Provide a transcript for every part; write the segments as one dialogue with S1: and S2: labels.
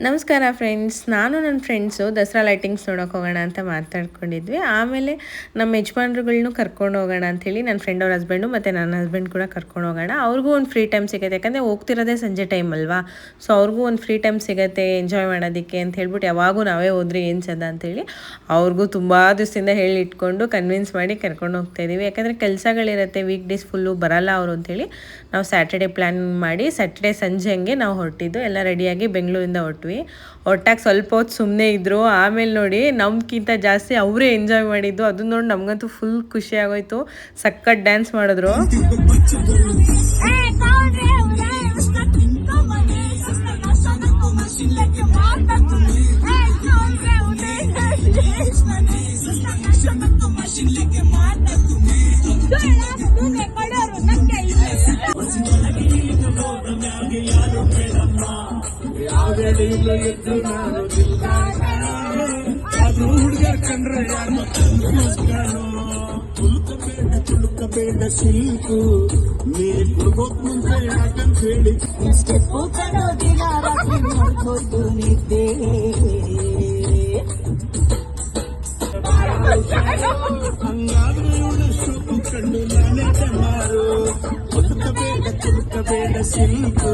S1: ನಮಸ್ಕಾರ ಫ್ರೆಂಡ್ಸ್ ನಾನು ನನ್ನ ಫ್ರೆಂಡ್ಸು ದಸರಾ ಲೈಟಿಂಗ್ಸ್ ನೋಡೋಕೆ ಹೋಗೋಣ ಅಂತ ಮಾತಾಡ್ಕೊಂಡಿದ್ವಿ. ಆಮೇಲೆ ನಮ್ಮ ಯಜಮಾನ್ರುಗಳ್ನು ಕರ್ಕೊಂಡು ಹೋಗೋಣ ಅಂಥೇಳಿ ನನ್ನ ಫ್ರೆಂಡ್ ಅವ್ರ ಹಸ್ಬೆಂಡು ಮತ್ತು ನನ್ನ ಹಸ್ಬೆಂಡ್ ಕೂಡ ಕರ್ಕೊಂಡು ಹೋಗೋಣ. ಅವ್ರಿಗೂ ಒಂದು ಫ್ರೀ ಟೈಮ್ ಸಿಗುತ್ತೆ. ಯಾಕಂದರೆ ಹೋಗ್ತಿರೋದೇ ಸಂಜೆ ಟೈಮ್ ಅಲ್ವಾ? ಸೊ ಅವ್ರಿಗೂ ಒಂದು ಫ್ರೀ ಟೈಮ್ ಸಿಗುತ್ತೆ ಎಂಜಾಯ್ ಮಾಡೋದಕ್ಕೆ ಅಂತ ಹೇಳ್ಬಿಟ್ಟು ಯಾವಾಗೂ ನಾವೇ ಹೋದ್ರೆ ಏನು ಸದ ಅಂಥೇಳಿ ಅವ್ರಿಗೂ ತುಂಬ ದಿವಸದಿಂದ ಹೇಳಿ ಇಟ್ಕೊಂಡು ಕನ್ವಿನ್ಸ್ ಮಾಡಿ ಕರ್ಕೊಂಡು ಹೋಗ್ತಾ ಇದ್ದೀವಿ ಯಾಕಂದರೆ ಕೆಲಸಗಳಿರುತ್ತೆ ವೀಕ್ ಡೇಸ್ ಫುಲ್ಲು ಬರಲ್ಲ ಅವರು ಅಂತೇಳಿ ನಾವು ಸ್ಯಾಟರ್ಡೆ ಪ್ಲ್ಯಾನ್ ಮಾಡಿ ಸ್ಯಾಟರ್ಡೆ ಸಂಜೆ ಹಂಗೆ ನಾವು ಹೊರಟಿದ್ದು ಎಲ್ಲ ರೆಡಿಯಾಗಿ ಬೆಂಗಳೂರಿಂದ ಹೊರಟ್ವಿ ಒಟ್ಟಾಗಿ ಸ್ವಲ್ಪ ಹೊತ್ತು ಸುಮ್ಮನೆ ಇದ್ದರು ಆಮೇಲೆ ನೋಡಿ ನಮ್ಗಿಂತ ಜಾಸ್ತಿ ಅವರೇ ಎಂಜಾಯ್ ಮಾಡಿದ್ದು ಅದನ್ನ ನೋಡಿ ನಮಗಂತೂ ಫುಲ್ ಖುಷಿ ಆಗೋಯ್ತು ಸಕ್ಕತ್ ಡ್ಯಾನ್ಸ್ ಮಾಡಿದ್ರು
S2: ಬೇಡ ಸಿಲ್ಕು ನೀ ಕೊಡ್ಬೋಕ್ ಮುಂಚೆ ಯಾಕಂತ ಹೇಳಿ
S3: ಸ್ಟೆಪ್ಪು ಕಡೋದಿನ ರಾತ್ರಿ ಮಾಡ್ಕೊಂಡು ನಿದ್ದೆ
S2: ಹಂಗಾದ್ರೆ ಇವಳು ಶೋಕು ಕಂಡು ನಾನೇ ಕಣ್ಣಾರು ಬದುಕಬೇಡ ತುಳುಕಬೇಡ ಸಿಲ್ಕು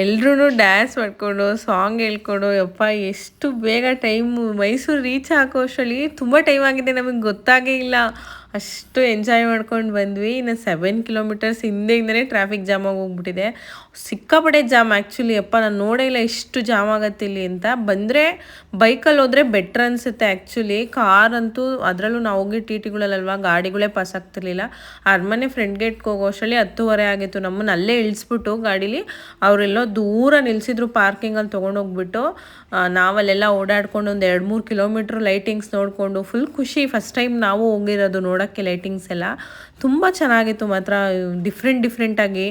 S1: ಎಲ್ರೂ ಡ್ಯಾನ್ಸ್ ಮಾಡಿಕೊಂಡು ಸಾಂಗ್ ಹೇಳ್ಕೊಂಡು, ಯಪ್ಪ, ಎಷ್ಟು ಬೇಗ ಟೈಮು ಮೈಸೂರು ರೀಚ್ ಆಗೋ ಅಷ್ಟರಲ್ಲಿ ತುಂಬ ಟೈಮ್ ಆಗಿದೆ ನಮಗೆ ಗೊತ್ತಾಗೇ ಇಲ್ಲ. ಅಷ್ಟು ಎಂಜಾಯ್ ಮಾಡ್ಕೊಂಡು ಬಂದ್ವಿ. ಇನ್ನು ಸೆವೆನ್ ಕಿಲೋಮೀಟರ್ಸ್ ಹಿಂದೆಯಿಂದನೇ ಟ್ರಾಫಿಕ್ ಜಾಮ್ ಆಗಿ ಹೋಗ್ಬಿಟ್ಟಿದೆ. ಸಿಕ್ಕಾಪಟ್ಟೆ ಜಾಮ್ ಆ್ಯಕ್ಚುಲಿ ಅಪ್ಪ ನಾನು ನೋಡೇ ಇಲ್ಲ ಎಷ್ಟು ಜಾಮ್ ಆಗತ್ತೆ ಇಲ್ಲಿ ಅಂತ. ಬಂದರೆ ಬೈಕಲ್ಲಿ ಹೋದರೆ ಬೆಟ್ರ್ ಅನಿಸುತ್ತೆ ಆ್ಯಕ್ಚುಲಿ ಕಾರ್ ಅಂತೂ ಅದರಲ್ಲೂ ನಾವು ಹೋಗಿ ಟಿ ಟಿಗಳಲ್ಲಲ್ವಾ ಗಾಡಿಗಳೇ ಪಾಸ್ ಆಗ್ತಿರ್ಲಿಲ್ಲ. ಅರಮನೆ ಫ್ರೆಂಡ್ ಗೇಟ್ಗೆ ಹೋಗೋ ಅಷ್ಟರಲ್ಲಿ ಹತ್ತುವರೆ ಆಗಿತ್ತು. ನಮ್ಮನ್ನು ಅಲ್ಲೇ ಇಳಿಸ್ಬಿಟ್ಟು ಗಾಡೀಲಿ ಅವರೆಲ್ಲೋ ದೂರ ನಿಲ್ಲಿಸಿದ್ರು ಪಾರ್ಕಿಂಗಲ್ಲಿ ತೊಗೊಂಡೋಗ್ಬಿಟ್ಟು ನಾವಲ್ಲೆಲ್ಲ ಓಡಾಡ್ಕೊಂಡು ಒಂದು ಎರಡು ಮೂರು ಕಿಲೋಮೀಟ್ರ್ ಲೈಟಿಂಗ್ಸ್ ನೋಡಿಕೊಂಡು ಫುಲ್ ಖುಷಿ. ಫಸ್ಟ್ ಟೈಮ್ ನಾವು ಹೋಗಿರೋದು ನೋಡೋಕ್ಕೆ ಲೈಟಿಂಗ್ಸ್ ಎಲ್ಲ ತುಂಬ ಚೆನ್ನಾಗಿತ್ತು. ಮಾತ್ರ ಡಿಫ್ರೆಂಟ್ ಡಿಫ್ರೆಂಟಾಗಿ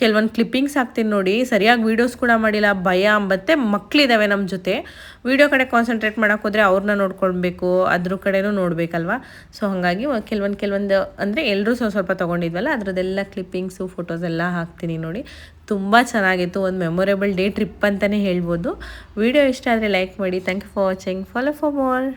S1: ಕೆಲವೊಂದು ಕ್ಲಿಪ್ಪಿಂಗ್ಸ್ ಹಾಕ್ತೀನಿ ನೋಡಿ. ಸರಿಯಾಗಿ ವೀಡಿಯೋಸ್ ಕೂಡ ಮಾಡಿಲ್ಲ. ಭಯ, ಮತ್ತು ಮಕ್ಕಳಿದ್ದಾವೆ ನಮ್ಮ ಜೊತೆ. ವೀಡಿಯೋ ಕಡೆ ಕಾನ್ಸಂಟ್ರೇಟ್ ಮಾಡೋಕೆ ಹೋದರೆ ಅವ್ರನ್ನ ನೋಡ್ಕೊಳ್ಬೇಕು, ಅದ್ರ ಕಡೆನೂ ನೋಡಬೇಕಲ್ವ? ಸೊ ಹಾಗಾಗಿ ಕೆಲವೊಂದು ಕೆಲವೊಂದು ಅಂದರೆ ಎಲ್ಲರೂ ಸ್ವಲ್ಪ ಸ್ವಲ್ಪ ತೊಗೊಂಡಿದ್ವಲ್ಲ, ಅದರದ್ದೆಲ್ಲ ಕ್ಲಿಪ್ಪಿಂಗ್ಸು ಫೋಟೋಸ್ ಎಲ್ಲ ಹಾಕ್ತೀನಿ ನೋಡಿ. ತುಂಬ ಚೆನ್ನಾಗಿತ್ತು. ಒಂದು ಮೆಮೊರೇಬಲ್ ಡೇ ಟ್ರಿಪ್ ಅಂತಲೇ ಹೇಳ್ಬೋದು. ವಿಡಿಯೋ ಇಷ್ಟ ಆದರೆ ಲೈಕ್ ಮಾಡಿ. Thank you for watching follow for more